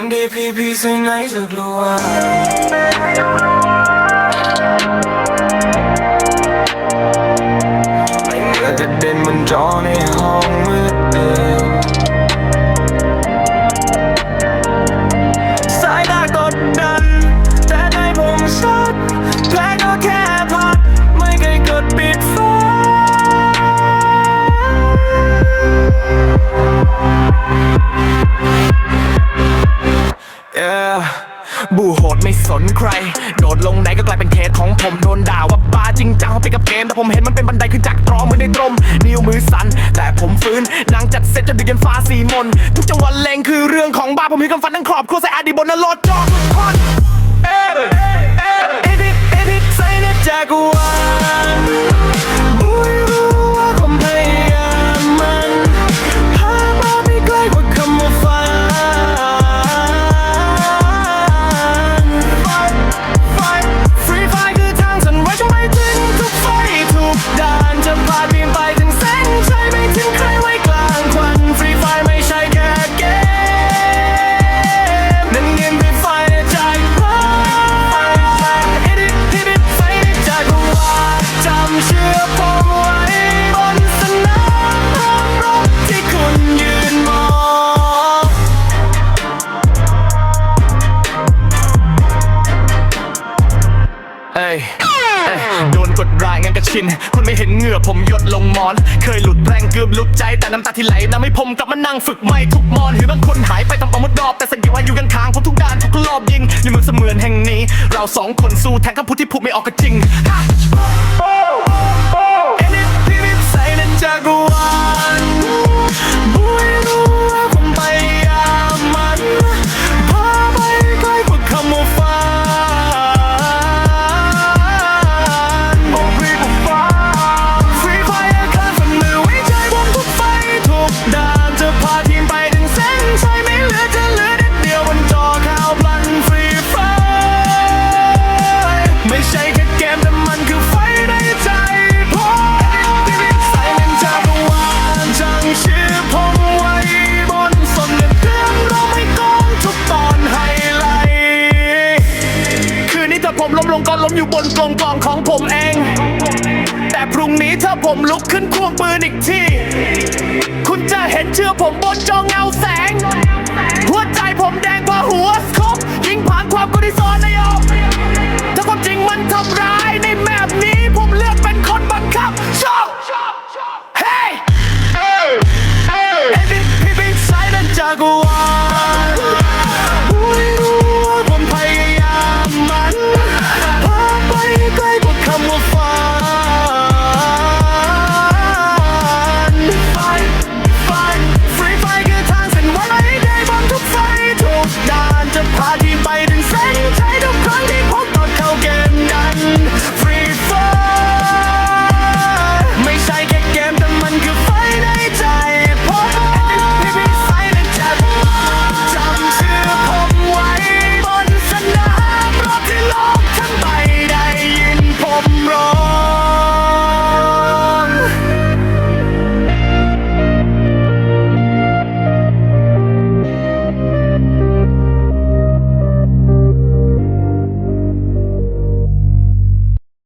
NDPP สิ่งไหนจะก บูโหดไม่สนใคร โดดลงไหนก็กลายเป็นเคสของผมโดนด่าว่าบ้าจริงจังไปกับเกม แต่ผมเห็นมันเป็นบันไดขึ้นจากตรอมือนในตรม นิ้วมือสั่นแต่ผมฟื้นนางจัดเสร็จจนดึกยันฟ้าสีมน ทุกจังหวะแรงคือเรื่องของบ้าผมมีกำฟันทั้งครอบครัวใส่อาดีบนนรกจอทุกคนเอ๊ะเอ๊ะ เอ้ยเอ้ยโดนกดรายงั้นก็ชิน คุณไม่เห็นเหงื่อผมหยดลงมอน เคยหลุดแรงเกือบหลุดใจแต่น้ำตาที่ไหลนำให้ผมกลับมานั่งฝึกใหม่ทุกมอนหรือบางคนหายไปตามปมุดดอบแต่สัญญาว่าอยู่กันข้างผมทุกด้านทุกรอบยิงในเมืองเสมือนแห่งนี้ เราสองคนสู้แทนคำพูดที่พูดไม่ออกก็จริง ลงก็ล้มอยู่บนกองกองของผมเอง แต่พรุ่งนี้ถ้าผมลุกขึ้นควงปืนอีกที คุณจะเห็นเชื่อผมบนจอเงาแสง หัวใจผมแดงกว่าหู